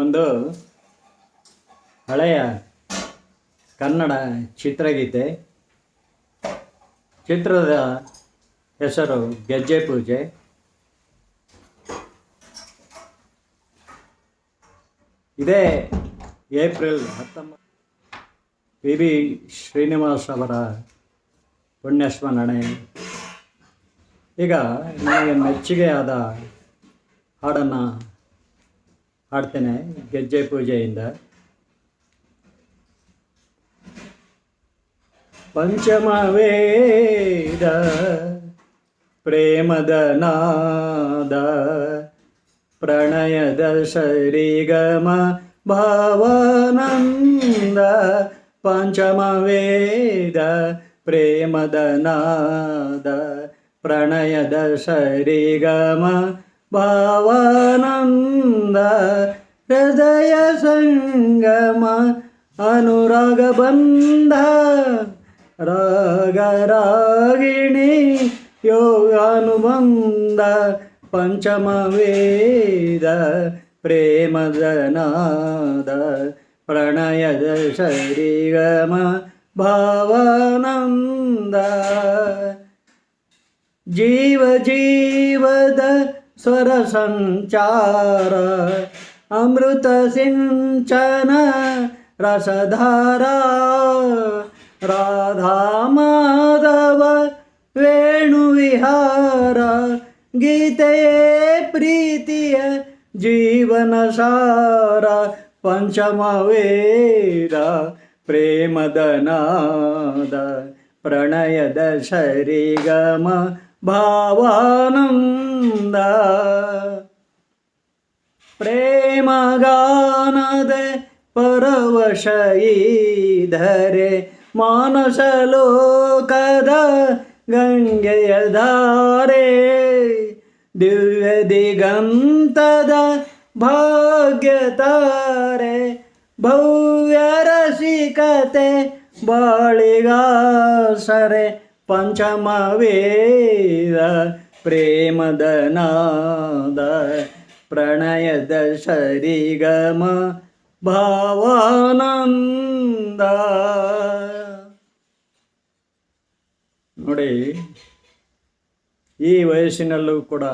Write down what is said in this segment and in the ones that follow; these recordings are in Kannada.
ಒಂದು ಹಳೆಯ ಕನ್ನಡ ಚಿತ್ರಗೀತೆ. ಚಿತ್ರದ ಹೆಸರು ಗೆಜ್ಜೆ ಪೂಜೆ. ಇದೇ ಏಪ್ರಿಲ್ ಹತ್ತೊಂಬತ್ತು ಪಿ ಬಿ ಶ್ರೀನಿವಾಸ್ ಅವರ ಪುಣ್ಯಸ್ಮರಣೆ. ಈಗ ನನಗೆ ಮೆಚ್ಚುಗೆಯಾದ ಹಾಡನ್ನು ಹಾಡ್ತೇನೆ ಗೆಜ್ಜೆ ಪೂಜೆಯಿಂದ. ಪಂಚಮವೇದ, ಪ್ರೇಮದ ನಾದ, ಪ್ರಣಯದ ಶರಿಗಮ ಭಾವನಂದ ಪಂಚಮ ವೇದ ಪ್ರೇಮದ ನಾದ, ಪ್ರಣಯದ ಸರಿಗಮ ಭಾವಾನಂದ ಹೃದಯ ಸಂಗಮ ಅನುರಾಗ ಬಂಧ ರಾಗರಾಗಿಣಿ ಯೋಗಾನುಬಂಧ ಪಂಚಮ ವೇದ ಪ್ರೇಮದ ನಾದ ಪ್ರಣಯದ ಸರಿಗಮ ಭಾವಾನಂದ ಜೀವ ಜೀವದ स्वरसञ्चार अमृतसिञ्चन रसधारा राधा माधव वेणुविहार गीते प्रीतिय जीवनसार पञ्चमवेद प्रेमदनाद प्रणयदशरि गम ಭಾವಾನಂದ. ಪ್ರೇಮಗಾನದೆ ಪರವಶ ಮಾನಸಲೋಕದ ಮಾನಸ ಲೋಕದ ಗಂಗೆಯ ಧಾರೆ ದಿವ್ಯ ದಿಗಂತದ ಭಾಗ್ಯತಾರೆ ಭವ್ಯ ರಸಿಕತೆ ಬಾಳಿಗಾಸರೆ ಪಂಚಮ ವೇದ ಪ್ರೇಮದ ನಾದ ಪ್ರಣಯದ ಸರಿಗಮ ಭಾವಾನಂದ. ನೋಡಿ, ಈ ವಯಸ್ಸಿನಲ್ಲೂ ಕೂಡ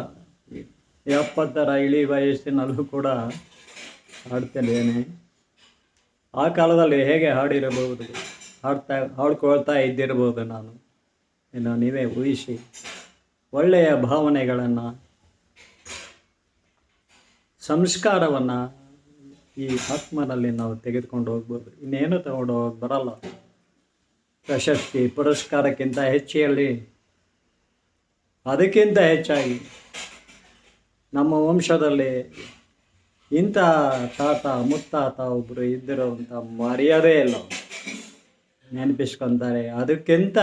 ಎಪ್ಪತ್ತರ ಇಳಿ ವಯಸ್ಸಿನಲ್ಲೂ ಕೂಡ ಹಾಡ್ತೇನೆ. ಆ ಕಾಲದಲ್ಲಿ ಹೇಗೆ ಹಾಡಿರಬಹುದು? ಹಾಡ್ತಾ, ಹಾಡ್ಕೊಳ್ತಾ ಇದ್ದಿರಬಹುದು ನಾನು. ಇನ್ನು ನೀವೇ ಊಹಿಸಿ ಒಳ್ಳೆಯ ಭಾವನೆಗಳನ್ನು, ಸಂಸ್ಕಾರವನ್ನು ಈ ಆತ್ಮನಲ್ಲಿ ನಾವು ತೆಗೆದುಕೊಂಡು ಹೋಗ್ಬೋದು. ಇನ್ನೇನು ತಗೊಂಡು ಹೋಗಿ ಬರಲ್ಲ. ಪ್ರಶಸ್ತಿ, ಪುರಸ್ಕಾರಕ್ಕಿಂತ ಹೆಚ್ಚಿಯಲ್ಲಿ ಅದಕ್ಕಿಂತ ಹೆಚ್ಚಾಗಿ ನಮ್ಮ ವಂಶದಲ್ಲಿ ಇಂಥ ತಾತ, ಮುತ್ತಾತ ಒಬ್ಬರು ಇದ್ದಿರೋಂಥ ಮರ್ಯಾದೆ ಇಲ್ಲ. ನೆನಪಿಸ್ಕೊತಾರೆ. ಅದಕ್ಕಿಂತ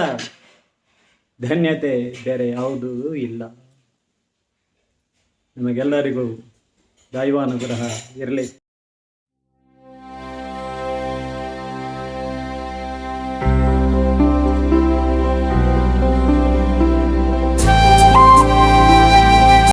ಧನ್ಯತೆ ಬೇರೆ ಯಾವುದೂ ಇಲ್ಲ. ನಿಮಗೆಲ್ಲರಿಗೂ ದೈವಾನುಗ್ರಹ ಇರಲಿ.